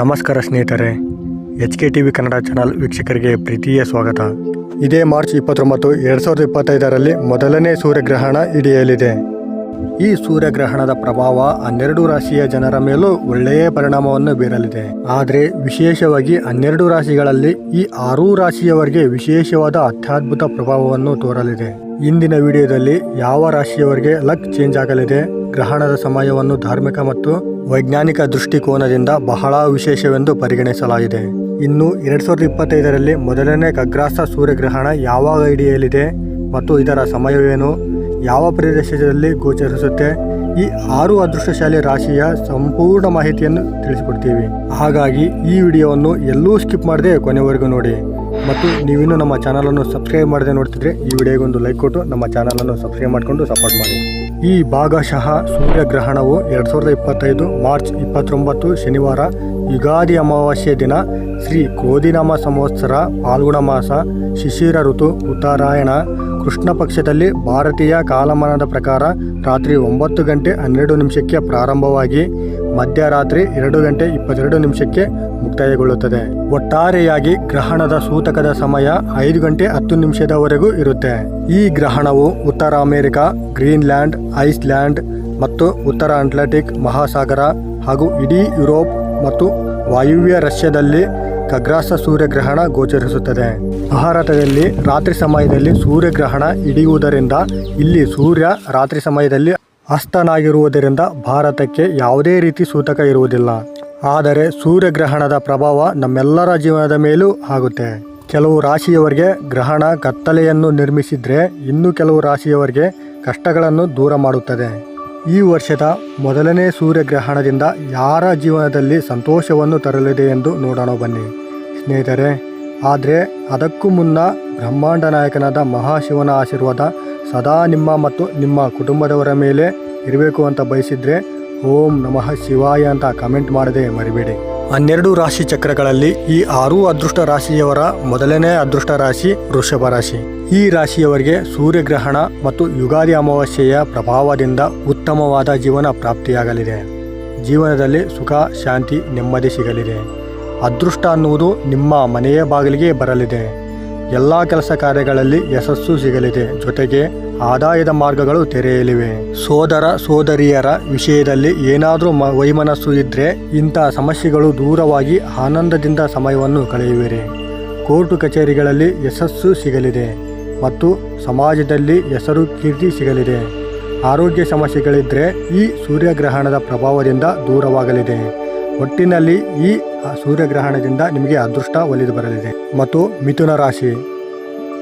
ನಮಸ್ಕಾರ ಸ್ನೇಹಿತರೆ H K T V Kannada channel ವೀಕ್ಷಕರಿಗೆ ಪ್ರೀತಿಯ ಸ್ವಾಗತ. ಇದೇ ಮಾರ್ಚ್ ಇಪ್ಪತ್ತೊಂಬತ್ತು, ಎರಡು ಸಾವಿರದ ಇಪ್ಪತ್ತೈದರಲ್ಲಿ ಮೊದಲನೇ ಸೂರ್ಯಗ್ರಹಣ ಹಿಡಿಯಲಿದೆ. ಈ ಸೂರ್ಯಗ್ರಹಣದ ಪ್ರಭಾವ ಹನ್ನೆರಡು ರಾಶಿಯ ಜನರ ಮೇಲೂ ಒಳ್ಳೆಯ ಪರಿಣಾಮವನ್ನು ಬೀರಲಿದೆ. ಆದರೆ ವಿಶೇಷವಾಗಿ ಹನ್ನೆರಡು ರಾಶಿಗಳಲ್ಲಿ ಈ ಆರೂ ರಾಶಿಯವರಿಗೆ ವಿಶೇಷವಾದ ಅತ್ಯದ್ಭುತ ಪ್ರಭಾವವನ್ನು ತೋರಲಿದೆ. ಇಂದಿನ ವಿಡಿಯೋದಲ್ಲಿ ಯಾವ ರಾಶಿಯವರಿಗೆ ಲಕ್ ಚೇಂಜ್ ಆಗಲಿದೆ, ಗ್ರಹಣದ ಸಮಯವನ್ನು ಧಾರ್ಮಿಕ ಮತ್ತು ವೈಜ್ಞಾನಿಕ ದೃಷ್ಟಿಕೋನದಿಂದ ಬಹಳ ವಿಶೇಷವೆಂದು ಪರಿಗಣಿಸಲಾಗಿದೆ. ಇನ್ನು ಎರಡ್ ಸಾವಿರದ ಇಪ್ಪತ್ತೈದರಲ್ಲಿ ಮೊದಲನೇ ಗಗ್ರಾಸ ಸೂರ್ಯಗ್ರಹಣ ಯಾವಾಗ ಹಿಡಿಯಲಿದೆ ಮತ್ತು ಇದರ ಸಮಯವೇನು, ಯಾವ ಪ್ರದೇಶದಲ್ಲಿ ಗೋಚರಿಸುತ್ತೆ, ಈ ಆರು ಅದೃಷ್ಟಶಾಲಿ ರಾಶಿಯ ಸಂಪೂರ್ಣ ಮಾಹಿತಿಯನ್ನು ತಿಳಿಸಿಕೊಡ್ತೀವಿ. ಹಾಗಾಗಿ ಈ ವಿಡಿಯೋವನ್ನು ಎಲ್ಲೂ ಸ್ಕಿಪ್ ಮಾಡದೆ ಕೊನೆವರೆಗೂ ನೋಡಿ. ಮತ್ತು ನೀವಿನ್ನೂ ನಮ್ಮ ಚಾನಲನ್ನು ಸಬ್ಸ್ಕ್ರೈಬ್ ಮಾಡದೆ ನೋಡ್ತಿದ್ರೆ ಈ ವಿಡಿಯೋಗೊಂದು ಲೈಕ್ ಕೊಟ್ಟು ನಮ್ಮ ಚಾನಲನ್ನು ಸಬ್ಸ್ಕ್ರೈಬ್ ಮಾಡಿಕೊಂಡು ಸಪೋರ್ಟ್ ಮಾಡಿ. ಈ ಭಾಗಶಃ ಸೂರ್ಯಗ್ರಹಣವು ಎರಡು ಸಾವಿರದ ಇಪ್ಪತ್ತೈದು ಮಾರ್ಚ್ ಇಪ್ಪತ್ತೊಂಬತ್ತು ಶನಿವಾರ ಯುಗಾದಿ ಅಮಾವಾಸ್ಯೆ ದಿನ ಶ್ರೀ ಕ್ರೋಧಿನಾಮ ಸಂವತ್ಸರ ಪಾಲ್ಗುಣ ಮಾಸ ಶಿಶಿರ ಋತು ಉತ್ತರಾಯಣ. ಕೃಷ್ಣ ಪಕ್ಷದಲ್ಲಿ ಭಾರತೀಯ ಕಾಲಮಾನದ ಪ್ರಕಾರ ರಾತ್ರಿ ಒಂಬತ್ತು ಗಂಟೆ ಹನ್ನೆರಡು ನಿಮಿಷಕ್ಕೆ ಪ್ರಾರಂಭವಾಗಿ ಮಧ್ಯರಾತ್ರಿ ಎರಡು ಗಂಟೆ ಇಪ್ಪತ್ತೆರಡು ನಿಮಿಷಕ್ಕೆ ಮುಕ್ತಾಯಗೊಳ್ಳುತ್ತದೆ ಒಟ್ಟಾರೆಯಾಗಿ ಗ್ರಹಣದ ಸೂತಕದ ಸಮಯ ಐದು ಗಂಟೆ ಹತ್ತು ನಿಮಿಷದವರೆಗೂ ಇರುತ್ತೆ. ಈ ಗ್ರಹಣವು ಉತ್ತರ ಅಮೆರಿಕ, ಗ್ರೀನ್ಲ್ಯಾಂಡ್, ಐಸ್ಲ್ಯಾಂಡ್ ಮತ್ತು ಉತ್ತರ ಅಟ್ಲಾಂಟಿಕ್ ಮಹಾಸಾಗರ ಹಾಗೂ ಇಡೀ ಯುರೋಪ್ ಮತ್ತು ವಾಯುವ್ಯ ರಷ್ಯಾದಲ್ಲಿ ಖಗ್ರಾಸ ಸೂರ್ಯಗ್ರಹಣ ಗೋಚರಿಸುತ್ತದೆ. ಭಾರತದಲ್ಲಿ ರಾತ್ರಿ ಸಮಯದಲ್ಲಿ ಸೂರ್ಯಗ್ರಹಣ ಹಿಡಿಯುವುದರಿಂದ ಇಲ್ಲಿ ಸೂರ್ಯ ರಾತ್ರಿ ಸಮಯದಲ್ಲಿ ಅಸ್ತನಾಗಿರುವುದರಿಂದ ಭಾರತಕ್ಕೆ ಯಾವುದೇ ರೀತಿ ಸೂತಕ ಇರುವುದಿಲ್ಲ. ಆದರೆ ಸೂರ್ಯಗ್ರಹಣದ ಪ್ರಭಾವ ನಮ್ಮೆಲ್ಲರ ಜೀವನದ ಮೇಲೂ ಆಗುತ್ತೆ. ಕೆಲವು ರಾಶಿಯವರಿಗೆ ಗ್ರಹಣ ಕತ್ತಲೆಯನ್ನು ನಿರ್ಮಿಸಿದ್ರೆ ಇನ್ನು ಕೆಲವು ರಾಶಿಯವರಿಗೆ ಕಷ್ಟಗಳನ್ನು ದೂರ ಮಾಡುತ್ತದೆ. ಈ ವರ್ಷದ ಮೊದಲನೇ ಸೂರ್ಯಗ್ರಹಣದಿಂದ ಯಾರ ಜೀವನದಲ್ಲಿ ಸಂತೋಷವನ್ನು ತರಲಿದೆ ಎಂದು ನೋಡೋಣ ಬನ್ನಿ. ಸ್ನೇಹಿತರೆ, ಆದರೆ ಅದಕ್ಕೂ ಮುನ್ನ ಬ್ರಹ್ಮಾಂಡ ನಾಯಕನಾದ ಮಹಾಶಿವನ ಆಶೀರ್ವಾದ ಸದಾ ನಿಮ್ಮ ಮತ್ತು ನಿಮ್ಮ ಕುಟುಂಬದವರ ಮೇಲೆ ಇರಬೇಕು ಅಂತ ಬಯಸಿದ್ರೆ ಓಂ ನಮಃ ಶಿವಾಯ ಅಂತ ಕಮೆಂಟ್ ಮಾಡದೆ ಮರಿಬೇಡಿ. ಹನ್ನೆರಡು ರಾಶಿ ಚಕ್ರಗಳಲ್ಲಿ ಈ ಆರು ಅದೃಷ್ಟ ರಾಶಿಯವರ ಮೊದಲನೇ ಅದೃಷ್ಟ ರಾಶಿ ವೃಷಭ ರಾಶಿ. ಈ ರಾಶಿಯವರಿಗೆ ಸೂರ್ಯಗ್ರಹಣ ಮತ್ತು ಯುಗಾದಿ ಅಮಾವಾಸ್ಯೆಯ ಪ್ರಭಾವದಿಂದ ಉತ್ತಮವಾದ ಜೀವನ ಪ್ರಾಪ್ತಿಯಾಗಲಿದೆ. ಜೀವನದಲ್ಲಿ ಸುಖ, ಶಾಂತಿ, ನೆಮ್ಮದಿ ಸಿಗಲಿದೆ. ಅದೃಷ್ಟ ಅನ್ನುವುದು ನಿಮ್ಮ ಮನೆಯ ಬಾಗಿಲಿಗೆ ಬರಲಿದೆ. ಎಲ್ಲ ಕೆಲಸ ಕಾರ್ಯಗಳಲ್ಲಿ ಯಶಸ್ಸು ಸಿಗಲಿದೆ. ಜೊತೆಗೆ ಆದಾಯದ ಮಾರ್ಗಗಳು ತೆರೆಯಲಿವೆ. ಸೋದರ, ಸೋದರಿಯರ ವಿಷಯದಲ್ಲಿ ಏನಾದರೂ ವೈಮನಸ್ಸು ಇದ್ದರೆ ಇಂಥ ಸಮಸ್ಯೆಗಳು ದೂರವಾಗಿ ಆನಂದದಿಂದ ಸಮಯವನ್ನು ಕಳೆಯುವಿರಿ. ಕೋರ್ಟು ಕಚೇರಿಗಳಲ್ಲಿ ಯಶಸ್ಸು ಸಿಗಲಿದೆ ಮತ್ತು ಸಮಾಜದಲ್ಲಿ ಹೆಸರು ಕೀರ್ತಿ ಸಿಗಲಿದೆ. ಆರೋಗ್ಯ ಸಮಸ್ಯೆಗಳಿದ್ದರೆ ಈ ಸೂರ್ಯಗ್ರಹಣದ ಪ್ರಭಾವದಿಂದ ದೂರವಾಗಲಿದೆ. ಒಟ್ಟಿನಲ್ಲಿ ಈ ಸೂರ್ಯಗ್ರಹಣದಿಂದ ನಿಮಗೆ ಅದೃಷ್ಟ ಒಲಿದು ಬರಲಿದೆ. ಮತ್ತು ಮಿಥುನ ರಾಶಿ.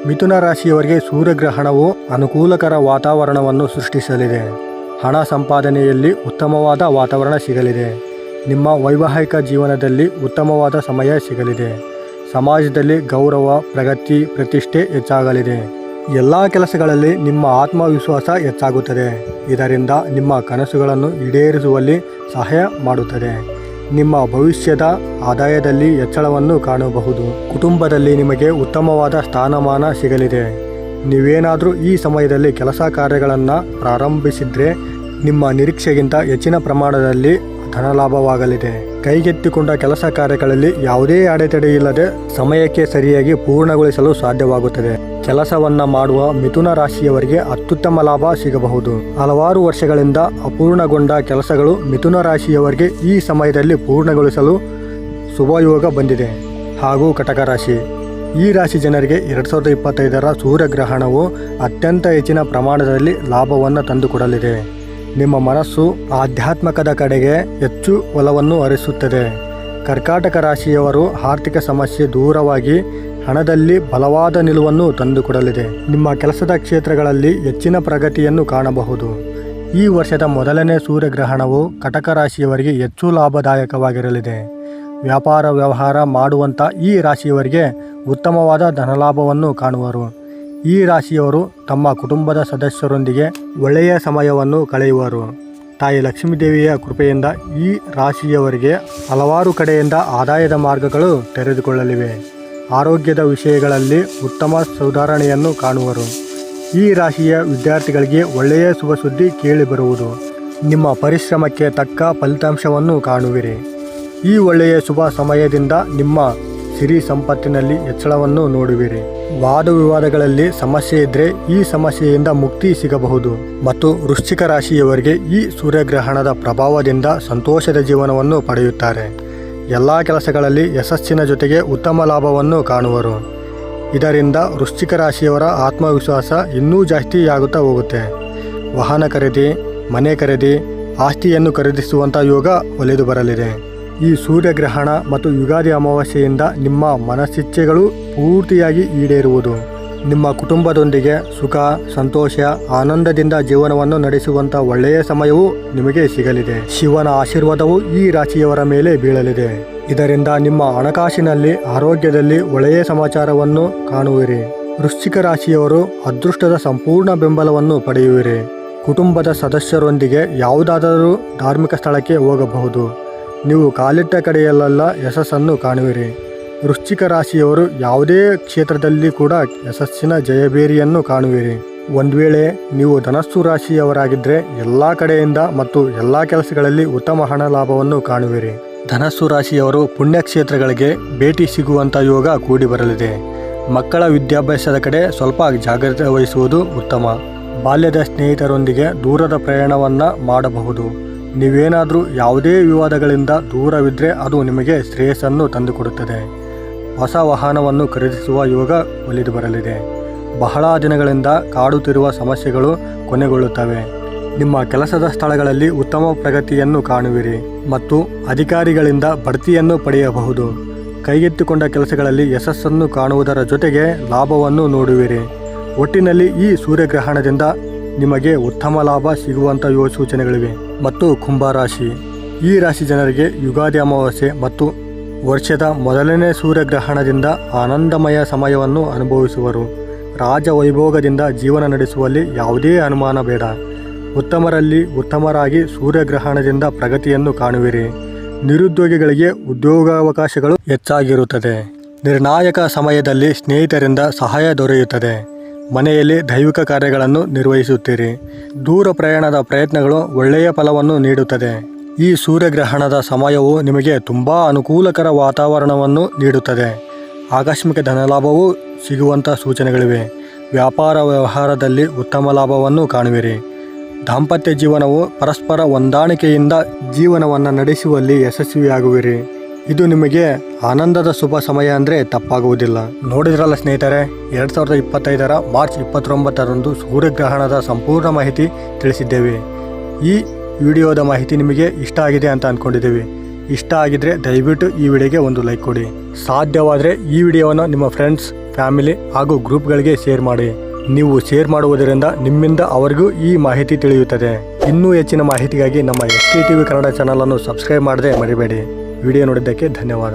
ಮಿಥುನ ರಾಶಿಯವರಿಗೆ ಸೂರ್ಯಗ್ರಹಣವು ಅನುಕೂಲಕರ ವಾತಾವರಣವನ್ನು ಸೃಷ್ಟಿಸಲಿದೆ. ಹಣ ಸಂಪಾದನೆಯಲ್ಲಿ ಉತ್ತಮವಾದ ವಾತಾವರಣ ಸಿಗಲಿದೆ. ನಿಮ್ಮ ವೈವಾಹಿಕ ಜೀವನದಲ್ಲಿ ಉತ್ತಮವಾದ ಸಮಯ ಸಿಗಲಿದೆ. ಸಮಾಜದಲ್ಲಿ ಗೌರವ, ಪ್ರಗತಿ, ಪ್ರತಿಷ್ಠೆ ಹೆಚ್ಚಾಗಲಿದೆ. ಎಲ್ಲ ಕೆಲಸಗಳಲ್ಲಿ ನಿಮ್ಮ ಆತ್ಮವಿಶ್ವಾಸ ಹೆಚ್ಚಾಗುತ್ತದೆ. ಇದರಿಂದ ನಿಮ್ಮ ಕನಸುಗಳನ್ನು ಈಡೇರಿಸುವಲ್ಲಿ ಸಹಾಯ ಮಾಡುತ್ತದೆ. ನಿಮ್ಮ ಭವಿಷ್ಯದ ಆದಾಯದಲ್ಲಿ ಹೆಚ್ಚಳವನ್ನು ಕಾಣಬಹುದು. ಕುಟುಂಬದಲ್ಲಿ ನಿಮಗೆ ಉತ್ತಮವಾದ ಸ್ಥಾನಮಾನ ಸಿಗಲಿದೆ. ನೀವೇನಾದರೂ ಈ ಸಮಯದಲ್ಲಿ ಕೆಲಸ ಕಾರ್ಯಗಳನ್ನು ಪ್ರಾರಂಭಿಸಿದರೆ ನಿಮ್ಮ ನಿರೀಕ್ಷೆಗಿಂತ ಹೆಚ್ಚಿನ ಪ್ರಮಾಣದಲ್ಲಿ ಧನಲಾಭವಾಗಲಿದೆ. ಕೈಗೆತ್ತಿಕೊಂಡ ಕೆಲಸ ಕಾರ್ಯಗಳಲ್ಲಿ ಯಾವುದೇ ಅಡೆತಡೆಯಿಲ್ಲದೆ ಸಮಯಕ್ಕೆ ಸರಿಯಾಗಿ ಪೂರ್ಣಗೊಳಿಸಲು ಸಾಧ್ಯವಾಗುತ್ತದೆ. ಕೆಲಸವನ್ನ ಮಾಡುವ ಮಿಥುನ ರಾಶಿಯವರಿಗೆ ಅತ್ಯುತ್ತಮ ಲಾಭ ಸಿಗಬಹುದು. ಹಲವಾರು ವರ್ಷಗಳಿಂದ ಅಪೂರ್ಣಗೊಂಡ ಕೆಲಸಗಳು ಮಿಥುನ ರಾಶಿಯವರಿಗೆ ಈ ಸಮಯದಲ್ಲಿ ಪೂರ್ಣಗೊಳಿಸಲು ಶುಭಯೋಗ ಬಂದಿದೆ. ಹಾಗೂ ಕಟಕ ರಾಶಿ. ಈ ರಾಶಿ ಜನರಿಗೆ ಎರಡು ಸಾವಿರದ ಇಪ್ಪತ್ತೈದರ ಸೂರ್ಯಗ್ರಹಣವು ಅತ್ಯಂತ ಹೆಚ್ಚಿನ ಪ್ರಮಾಣದಲ್ಲಿ ಲಾಭವನ್ನು ತಂದುಕೊಡಲಿದೆ. ನಿಮ್ಮ ಮನಸ್ಸು ಆಧ್ಯಾತ್ಮಕದ ಕಡೆಗೆ ಹೆಚ್ಚು ಒಲವನ್ನು ಹರಿಸುತ್ತದೆ. ಕರ್ಕಾಟಕ ರಾಶಿಯವರು ಆರ್ಥಿಕ ಸಮಸ್ಯೆ ದೂರವಾಗಿ ಹಣದಲ್ಲಿ ಬಲವಾದ ನಿಲುವನ್ನು ತಂದುಕೊಡಲಿದೆ. ನಿಮ್ಮ ಕೆಲಸದ ಕ್ಷೇತ್ರಗಳಲ್ಲಿ ಹೆಚ್ಚಿನ ಪ್ರಗತಿಯನ್ನು ಕಾಣಬಹುದು. ಈ ವರ್ಷದ ಮೊದಲನೇ ಸೂರ್ಯಗ್ರಹಣವು ಕಟಕ ರಾಶಿಯವರಿಗೆ ಹೆಚ್ಚು ಲಾಭದಾಯಕವಾಗಿರಲಿದೆ. ವ್ಯಾಪಾರ ವ್ಯವಹಾರ ಮಾಡುವಂಥ ಈ ರಾಶಿಯವರಿಗೆ ಉತ್ತಮವಾದ ಧನಲಾಭವನ್ನು ಕಾಣುವರು. ಈ ರಾಶಿಯವರು ತಮ್ಮ ಕುಟುಂಬದ ಸದಸ್ಯರೊಂದಿಗೆ ಒಳ್ಳೆಯ ಸಮಯವನ್ನು ಕಳೆಯುವರು. ತಾಯಿ ಲಕ್ಷ್ಮೀದೇವಿಯ ಕೃಪೆಯಿಂದ ಈ ರಾಶಿಯವರಿಗೆ ಹಲವಾರು ಕಡೆಯಿಂದ ಆದಾಯದ ಮಾರ್ಗಗಳು ತೆರೆದುಕೊಳ್ಳಲಿವೆ. ಆರೋಗ್ಯದ ವಿಷಯಗಳಲ್ಲಿ ಉತ್ತಮ ಸುಧಾರಣೆಯನ್ನು ಕಾಣುವರು. ಈ ರಾಶಿಯ ವಿದ್ಯಾರ್ಥಿಗಳಿಗೆ ಒಳ್ಳೆಯ ಶುಭ ಸುದ್ದಿ ಕೇಳಿಬರುವುದು. ನಿಮ್ಮ ಪರಿಶ್ರಮಕ್ಕೆ ತಕ್ಕ ಫಲಿತಾಂಶವನ್ನು ಕಾಣುವಿರಿ. ಈ ಒಳ್ಳೆಯ ಶುಭ ಸಮಯದಿಂದ ನಿಮ್ಮ ಸಿರಿ ಸಂಪತ್ತಿನಲ್ಲಿ ಹೆಚ್ಚಳವನ್ನು ನೋಡುವಿರಿ. ವಾದ ವಿವಾದಗಳಲ್ಲಿ ಸಮಸ್ಯೆ ಇದ್ದರೆ ಈ ಸಮಸ್ಯೆಯಿಂದ ಮುಕ್ತಿ ಸಿಗಬಹುದು. ಮತ್ತು ವೃಶ್ಚಿಕ ರಾಶಿಯವರಿಗೆ ಈ ಸೂರ್ಯಗ್ರಹಣದ ಪ್ರಭಾವದಿಂದ ಸಂತೋಷದ ಜೀವನವನ್ನು ಪಡೆಯುತ್ತಾರೆ. ಎಲ್ಲ ಕೆಲಸಗಳಲ್ಲಿ ಯಶಸ್ಸಿನ ಜೊತೆಗೆ ಉತ್ತಮ ಲಾಭವನ್ನು ಕಾಣುವರು. ಇದರಿಂದ ವೃಶ್ಚಿಕ ರಾಶಿಯವರ ಆತ್ಮವಿಶ್ವಾಸ ಇನ್ನೂ ಜಾಸ್ತಿಯಾಗುತ್ತಾ ಹೋಗುತ್ತೆ. ವಾಹನ ಖರೀದಿ, ಮನೆ ಖರೀದಿ, ಆಸ್ತಿಯನ್ನು ಖರೀದಿಸುವಂಥ ಯೋಗ ಒಲಿದು ಬರಲಿದೆ. ಈ ಸೂರ್ಯಗ್ರಹಣ ಮತ್ತು ಯುಗಾದಿ ಅಮಾವಾಸ್ಯೆಯಿಂದ ನಿಮ್ಮ ಮನಸ್ಸಿಚ್ಛೆಗಳು ಪೂರ್ತಿಯಾಗಿ ಈಡೇರುವುದು. ನಿಮ್ಮ ಕುಟುಂಬದೊಂದಿಗೆ ಸುಖ, ಸಂತೋಷ, ಆನಂದದಿಂದ ಜೀವನವನ್ನು ನಡೆಸುವಂಥ ಒಳ್ಳೆಯ ಸಮಯವು ನಿಮಗೆ ಸಿಗಲಿದೆ. ಶಿವನ ಆಶೀರ್ವಾದವು ಈ ರಾಶಿಯವರ ಮೇಲೆ ಬೀಳಲಿದೆ. ಇದರಿಂದ ನಿಮ್ಮ ಹಣಕಾಸಿನಲ್ಲಿ, ಆರೋಗ್ಯದಲ್ಲಿ ಒಳ್ಳೆಯ ಸಮಾಚಾರವನ್ನು ಕಾಣುವಿರಿ. ವೃಶ್ಚಿಕ ರಾಶಿಯವರು ಅದೃಷ್ಟದ ಸಂಪೂರ್ಣ ಬೆಂಬಲವನ್ನು ಪಡೆಯುವಿರಿ. ಕುಟುಂಬದ ಸದಸ್ಯರೊಂದಿಗೆ ಯಾವುದಾದರೂ ಧಾರ್ಮಿಕ ಸ್ಥಳಕ್ಕೆ ಹೋಗಬಹುದು. ನೀವು ಕಾಲಿಟ್ಟ ಕಡೆಯಲ್ಲೆಲ್ಲ ಯಶಸ್ಸನ್ನು ಕಾಣುವಿರಿ. ವೃಶ್ಚಿಕ ರಾಶಿಯವರು ಯಾವುದೇ ಕ್ಷೇತ್ರದಲ್ಲಿ ಕೂಡ ಯಶಸ್ಸಿನ ಜಯಬೇರಿಯನ್ನು ಕಾಣುವಿರಿ. ಒಂದು ವೇಳೆ ನೀವು ಧನಸ್ಸು ರಾಶಿಯವರಾಗಿದ್ದರೆ ಎಲ್ಲ ಕಡೆಯಿಂದ ಮತ್ತು ಎಲ್ಲ ಕೆಲಸಗಳಲ್ಲಿ ಉತ್ತಮ ಹಣ ಲಾಭವನ್ನು ಕಾಣುವಿರಿ. ಧನಸ್ಸು ರಾಶಿಯವರು ಪುಣ್ಯಕ್ಷೇತ್ರಗಳಿಗೆ ಭೇಟಿ ಸಿಗುವಂಥ ಯೋಗ ಕೂಡಿ ಬರಲಿದೆ. ಮಕ್ಕಳ ವಿದ್ಯಾಭ್ಯಾಸದ ಕಡೆ ಸ್ವಲ್ಪ ಜಾಗ್ರತೆ ವಹಿಸುವುದು ಉತ್ತಮ. ಬಾಲ್ಯದ ಸ್ನೇಹಿತರೊಂದಿಗೆ ದೂರದ ಪ್ರಯಾಣವನ್ನು ಮಾಡಬಹುದು. ನೀವೇನಾದರೂ ಯಾವುದೇ ವಿವಾದಗಳಿಂದ ದೂರವಿದ್ದರೆ ಅದು ನಿಮಗೆ ಶ್ರೇಯಸ್ಸನ್ನು ತಂದುಕೊಡುತ್ತದೆ. ಹೊಸ ವಾಹನವನ್ನು ಖರೀದಿಸುವ ಯೋಗ ಒಲಿದು ಬರಲಿದೆ. ಬಹಳ ದಿನಗಳಿಂದ ಕಾಡುತ್ತಿರುವ ಸಮಸ್ಯೆಗಳು ಕೊನೆಗೊಳ್ಳುತ್ತವೆ. ನಿಮ್ಮ ಕೆಲಸದ ಸ್ಥಳಗಳಲ್ಲಿ ಉತ್ತಮ ಪ್ರಗತಿಯನ್ನು ಕಾಣುವಿರಿ ಮತ್ತು ಅಧಿಕಾರಿಗಳಿಂದ ಬಡ್ತಿಯನ್ನು ಪಡೆಯಬಹುದು. ಕೈಗೆತ್ತಿಕೊಂಡ ಕೆಲಸಗಳಲ್ಲಿ ಯಶಸ್ಸನ್ನು ಕಾಣುವುದರ ಜೊತೆಗೆ ಲಾಭವನ್ನು ನೋಡುವಿರಿ. ಒಟ್ಟಿನಲ್ಲಿ ಈ ಸೂರ್ಯಗ್ರಹಣದಿಂದ ನಿಮಗೆ ಉತ್ತಮ ಲಾಭ ಸಿಗುವಂಥ ಯೋಗ ಸೂಚನೆಗಳಿವೆ ಮತ್ತು ಕುಂಭರಾಶಿ ಈ ರಾಶಿ ಜನರಿಗೆ ಯುಗಾದಿ ಅಮಾವಾಸ್ಯೆ ಮತ್ತು ವರ್ಷದ ಮೊದಲನೇ ಸೂರ್ಯಗ್ರಹಣದಿಂದ ಆನಂದಮಯ ಸಮಯವನ್ನು ಅನುಭವಿಸುವರು. ರಾಜ ವೈಭೋಗದಿಂದ ಜೀವನ ನಡೆಸುವಲ್ಲಿ ಯಾವುದೇ ಅನುಮಾನ ಬೇಡ. ಉತ್ತಮರಲ್ಲಿ ಉತ್ತಮರಾಗಿ ಸೂರ್ಯಗ್ರಹಣದಿಂದ ಪ್ರಗತಿಯನ್ನು ಕಾಣುವಿರಿ. ನಿರುದ್ಯೋಗಿಗಳಿಗೆ ಉದ್ಯೋಗಾವಕಾಶಗಳು ಹೆಚ್ಚಾಗಿರುತ್ತದೆ. ನಿರ್ಣಾಯಕ ಸಮಯದಲ್ಲಿ ಸ್ನೇಹಿತರಿಂದ ಸಹಾಯ ದೊರೆಯುತ್ತದೆ. ಮನೆಯಲ್ಲಿ ದೈವಿಕ ಕಾರ್ಯಗಳನ್ನು ನಿರ್ವಹಿಸುತ್ತೀರಿ. ದೂರ ಪ್ರಯಾಣದ ಪ್ರಯತ್ನಗಳು ಒಳ್ಳೆಯ ಫಲವನ್ನು ನೀಡುತ್ತದೆ. ಈ ಸೂರ್ಯಗ್ರಹಣದ ಸಮಯವು ನಿಮಗೆ ತುಂಬ ಅನುಕೂಲಕರ ವಾತಾವರಣವನ್ನು ನೀಡುತ್ತದೆ. ಆಕಸ್ಮಿಕ ಧನಲಾಭವೂ ಸಿಗುವಂಥ ಸೂಚನೆಗಳಿವೆ. ವ್ಯಾಪಾರ ವ್ಯವಹಾರದಲ್ಲಿ ಉತ್ತಮ ಲಾಭವನ್ನು ಕಾಣುವಿರಿ. ದಾಂಪತ್ಯ ಜೀವನವು ಪರಸ್ಪರ ಹೊಂದಾಣಿಕೆಯಿಂದ ಜೀವನವನ್ನು ನಡೆಸುವಲ್ಲಿ ಯಶಸ್ವಿಯಾಗುವಿರಿ. ಇದು ನಿಮಗೆ ಆನಂದದ ಶುಭ ಸಮಯ ಅಂದರೆ ತಪ್ಪಾಗುವುದಿಲ್ಲ. ನೋಡಿದ್ರಲ್ಲ ಸ್ನೇಹಿತರೆ, ಎರಡು ಸಾವಿರದ ಇಪ್ಪತ್ತೈದರ ಮಾರ್ಚ್ ಇಪ್ಪತ್ತೊಂಬತ್ತರಂದು ಸೂರ್ಯಗ್ರಹಣದ ಸಂಪೂರ್ಣ ಮಾಹಿತಿ ತಿಳಿಸಿದ್ದೇವೆ. ಈ ವಿಡಿಯೋದ ಮಾಹಿತಿ ನಿಮಗೆ ಇಷ್ಟ ಆಗಿದೆ ಅಂತ ಅಂದ್ಕೊಂಡಿದ್ದೀವಿ ಇಷ್ಟ ಆಗಿದ್ರೆ ದಯವಿಟ್ಟು ಈ ವಿಡಿಯೋಗೆ ಒಂದು ಲೈಕ್ ಕೊಡಿ. ಸಾಧ್ಯವಾದರೆ ಈ ವಿಡಿಯೋವನ್ನು ನಿಮ್ಮ ಫ್ರೆಂಡ್ಸ್, ಫ್ಯಾಮಿಲಿ ಹಾಗೂ ಗ್ರೂಪ್ಗಳಿಗೆ ಶೇರ್ ಮಾಡಿ. ನೀವು ಶೇರ್ ಮಾಡುವುದರಿಂದ ನಿಮ್ಮಿಂದ ಅವರಿಗೂ ಈ ಮಾಹಿತಿ ತಿಳಿಯುತ್ತದೆ. ಇನ್ನೂ ಹೆಚ್ಚಿನ ಮಾಹಿತಿಗಾಗಿ ನಮ್ಮ ಎಸ್ ಟಿ ವಿ ಕನ್ನಡ ಚಾನಲನ್ನು ಸಬ್ಸ್ಕ್ರೈಬ್ ಮಾಡದೆ ಮರಿಬೇಡಿ. ವಿಡಿಯೋ ನೋಡಿದ್ದಕ್ಕೆ ಧನ್ಯವಾದ.